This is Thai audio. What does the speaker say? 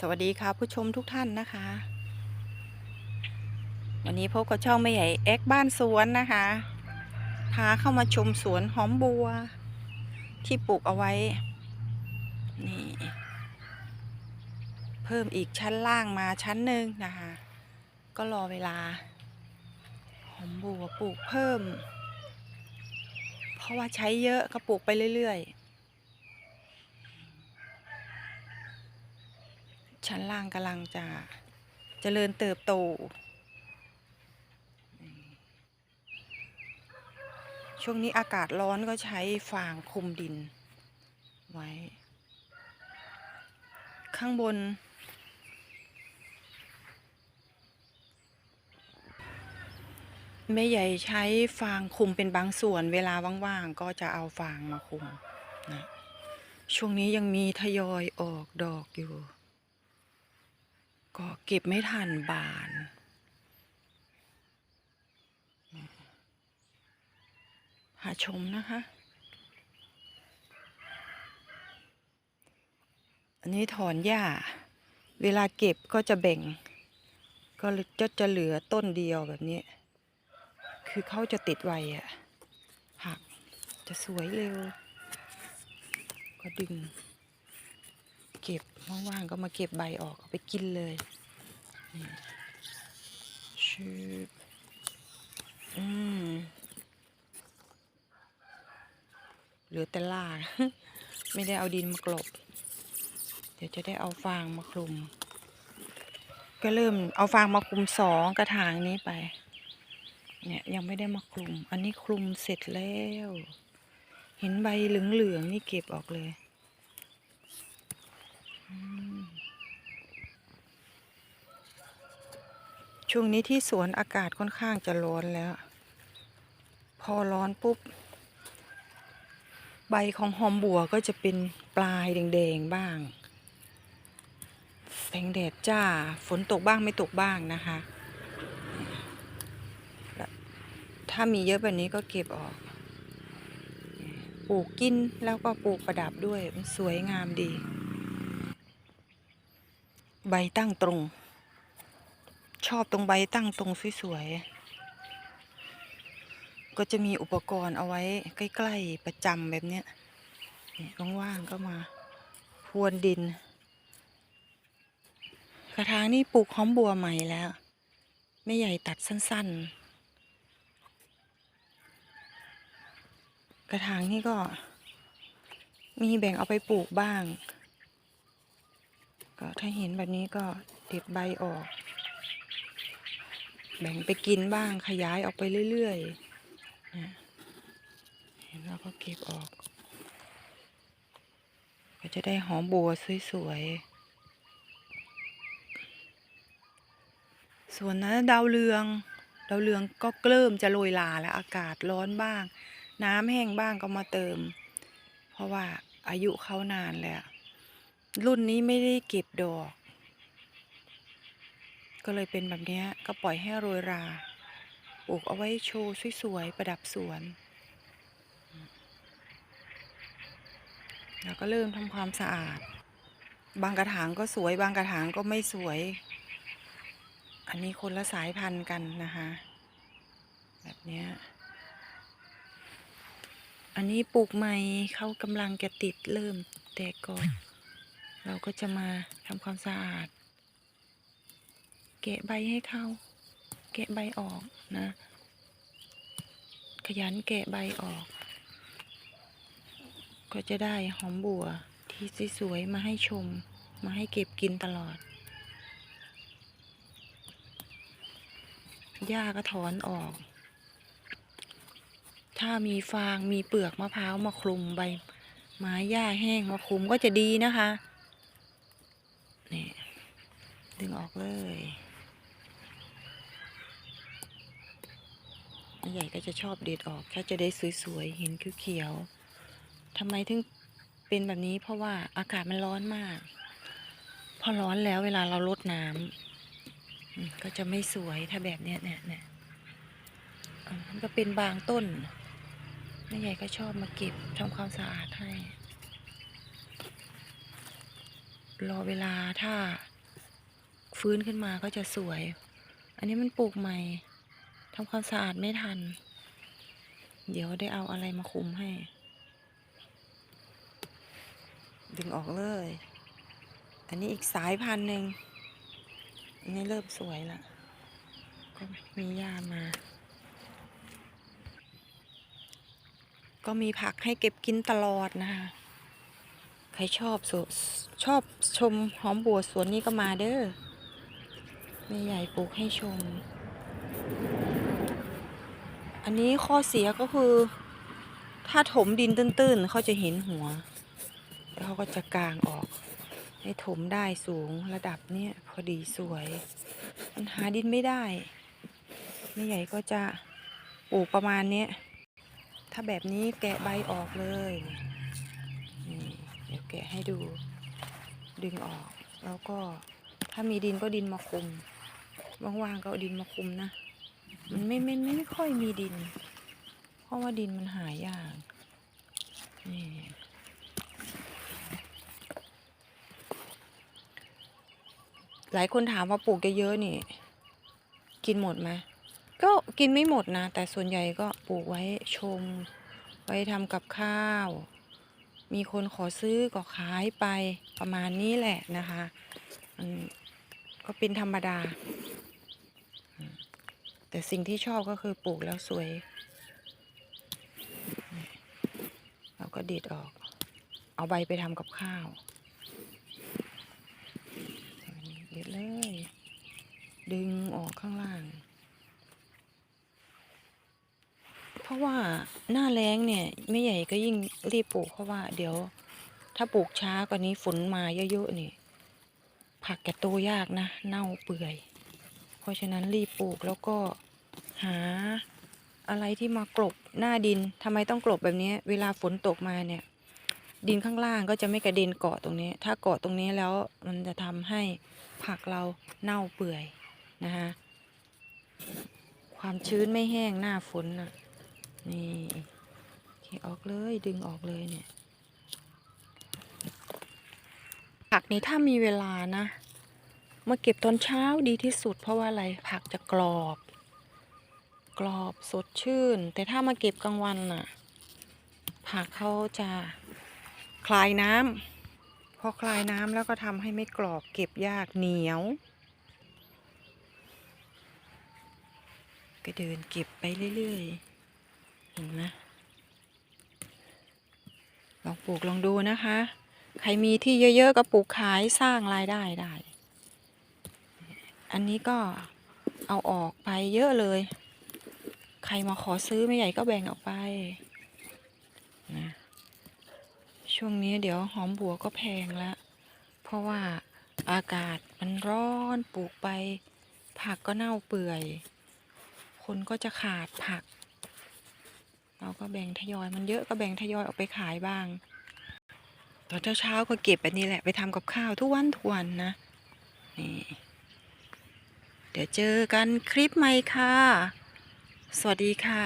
สวัสดีค่ะผู้ชมทุกท่านนะคะ วันนี้พบกับช่องไม่ใหญ่เอ็กบ้านสวนนะคะ พาเข้ามาชมสวนหอมบัว ที่ปลูกเอาไว้ นี่ เพิ่มอีกชั้นล่างมาชั้นหนึ่งนะคะ ก็รอเวลา หอมบัวปลูกเพิ่ม เพราะว่าใช้เยอะก็ปลูกไปเรื่อยๆ ชั้นล่างกำลังจะเจริญเติบโต ช่วงนี้อากาศร้อนก็ใช้ฟางคุมดินไว้ ข้างบน แม่ใหญ่ใช้ฟางคุมเป็นบางส่วน เวลาว่างๆก็จะเอาฟางมาคุมนะช่วงนี้ยังมีทยอยออกดอกอยู่ ก็เก็บไม่ทันบาน หาชมนะคะ อันนี้ถอนหญ้า เวลาเก็บก็จะแบ่ง ก็จะจะเหลือต้นเดียวแบบนี้ คือเขาจะติดไวอะหักจะสวยเร็ว ก็ดึง เก็บว่างๆก็มาเก็บใบออกเอาไปกินเลยชืบอืมเหลือแต่ลากไม่ได้เอาดินมากลบ เดี๋ยวจะได้เอาฟางมาคลุม ก็เริ่มเอาฟางมาคลุมสองกระถางนี้ไป เนี่ยยังไม่ได้มาคลุม อันนี้คลุมเสร็จแล้ว เห็นใบเหลืองๆนี่เก็บออกเลย ช่วงนี้ที่สวนอากาศค่อนข้างจะร้อนแล้ว พอร้อนปุ๊บ ใบของหอมบัวก็จะเป็นปลายแดงๆบ้างแสงแดดจ้า ฝนตกบ้างไม่ตกบ้างนะคะ ถ้ามีเยอะแบบนี้ก็เก็บออก ปลูกกินแล้วก็ปลูกประดับด้วย มันสวยงามดี ใบตั้งตรง ชอบตรงใบตั้งตรงสวยๆ ก็จะมีอุปกรณ์เอาไว้ใกล้ๆประจำแบบเนี้ยนี่ว่างๆก็มาพรวนดิน กระถางนี่ปลูกหอมบัวใหม่แล้วไม่ใหญ่ตัดสั้นๆ กระถางนี่ก็มีแบ่งเอาไปปลูกบ้าง ก็ถ้าเห็นแบบนี้ก็เด็ดใบออก แบ่งไปกินบ้างขยายออกไปเรื่อยๆเห็นแล้วก็เก็บออก ก็จะได้หอมบัวสวยๆ ส่วนนั้นดาวเรือง ดาวเรืองก็เริ่มจะโรยลาแล้วอากาศร้อนบ้าง น้ำแห้งบ้างก็มาเติม เพราะว่าอายุเขานานแล้ว รุ่นนี้ไม่ได้เก็บดอก ก็เลยเป็นแบบนี้ก็ปล่อยให้โรยราปลูกเอาไว้โชว์สวยๆประดับสวน แล้วก็เริ่มทำความสะอาด บางกระถางก็สวย บางกระถางก็ไม่สวย อันนี้คนละสายพันธุ์กันนะคะ แบบนี้อันนี้ปลูกใหม่เขากำลังจะติดเริ่มแตกกอ เราก็จะมาทำความสะอาดแกะใบให้เขาแกะใบออกนะ ขยันแกะใบออก ก็จะได้หอมบัวที่สวยๆมาให้ชม มาให้เก็บกินตลอดหญ้าก็ถอนออก ถ้ามีฟางมีเปลือกมะพร้าวมาคลุมใบไม้หญ้าแห้งมาคลุมก็จะดีนะคะ นี่ ดึง ออกเลยแม่ใหญ่ก็จะชอบเด็ดออกแค่จะได้สวยๆเห็นเขียวๆทำไมถึงเป็นแบบนี้เพราะว่าอากาศมันร้อนมาก พอร้อนแล้วเวลาเราลดน้ำก็จะไม่สวยถ้าแบบเนี้ยเนี่ยเนี่ยมันก็เป็นบางต้นแม่ใหญ่ก็ชอบมาเก็บทำความสะอาดให้ รอเวลาถ้า ฟื้นขึ้นมาก็จะสวย อันนี้มันปลูกใหม่ทำความสะอาดไม่ทัน เดี๋ยวได้เอาอะไรมาคุมให้ ดึงออกเลย อันนี้อีกสายพันธุ์หนึ่งอันนี้เริ่มสวยละก็มีหญ้ามา ก็มีผักให้เก็บกินตลอดนะคะ ใครชอบชอบชมหอมบัวสวนนี้ก็มาเด้อ แม่ใหญ่ปลูกให้ชม อันนี้ข้อเสียก็คือ ถ้าถมดินตื้นๆ เขาจะเห็นหัว แล้วเขาก็จะกางออก ให้ถมได้สูงระดับเนี้ยพอดีสวย มันหาดินไม่ได้ แม่ใหญ่ก็จะปลูกประมาณเนี้ย ถ้าแบบนี้แกะใบออกเลยนี่เดี๋ยวแกะให้ดูดึงออกแล้วก็ถ้ามีดินก็ดินมาคุม ว่างๆก็เอาดินมาคุมนะ มันไม่ไม่ไม่ค่อยมีดิน เพราะว่าดินมันหายาก นี่ หลายคนถามว่าปลูกเยอะๆนี่ กินหมดไหมก็กินไม่หมดนะ แต่ส่วนใหญ่ก็ปลูกไว้ชม ไว้ทำกับข้าว มีคนขอซื้อก็ขายไปประมาณนี้แหละนะคะมันก็เป็นธรรมดา แต่สิ่งที่ชอบก็คือปลูกแล้วสวย เราก็ด็ดออก เอาใบไปทำกับข้าวเด็ดเลย ดึงออกข้างล่าง เพราะว่าหน้าแล้งเนี่ย ไม่ใหญ่ก็ยิ่งรีบปลูกเพราะว่าเดี๋ยว ถ้าปลูกช้ากว่านี้ฝนมาเยอะๆนี่ผักแกโตยากนะ เน่าเปื่อย ราะฉะนั้นรีบปลูกแล้วก็หาอะไรที่มากลบหน้าดินทำไมต้องกลบแบบนี้ เวลาฝนตกมาเนี่ย ดินข้างล่างก็จะไม่กระเด็นเกาะตรงนี้ ถ้าเกาะตรงนี้แล้วมันจะทำให้ผักเราเน่าเปื่อยนะคะความชื้นไม่แห้งหน้าฝนน่ะ นี่เคออกเลยดึงออกเลยเนี่ยผักนี้ถ้ามีเวลานะ มาเก็บตอนเช้าดีที่สุดเพราะว่าอะไรผักจะกรอบ กรอบสดชื่น แต่ถ้ามาเก็บกลางวันน่ะ ผักเขาจะคลายน้ำพอคลายน้ำแล้วก็ทำให้ไม่กรอบเก็บยากเหนียวก็เดินเก็บไปเรื่อยๆ เห็นไหมลองปลูกลองดูนะคะ ใครมีที่เยอะๆ ก็ปลูกขายสร้างรายได้ได้ อันนี้ก็เอาออกไปเยอะเลย ใครมาขอซื้อไม่ใหญ่ก็แบ่งออกไปนะช่วงนี้เดี๋ยวหอมบัวก็แพงแล้วเพราะว่าอากาศมันร้อนปลูกไป ผักก็เน่าเปื่อย คนก็จะขาดผัก เราก็แบ่งทยอยมันเยอะก็แบ่งทยอยออกไปขายบ้าง ตอนเช้าๆก็เก็บแบบนี้แหละไปทำกับข้าวทุกวันทุกวันนะนี่ เดี๋ยวเจอกันคลิปใหม่ค่ะ สวัสดีค่ะ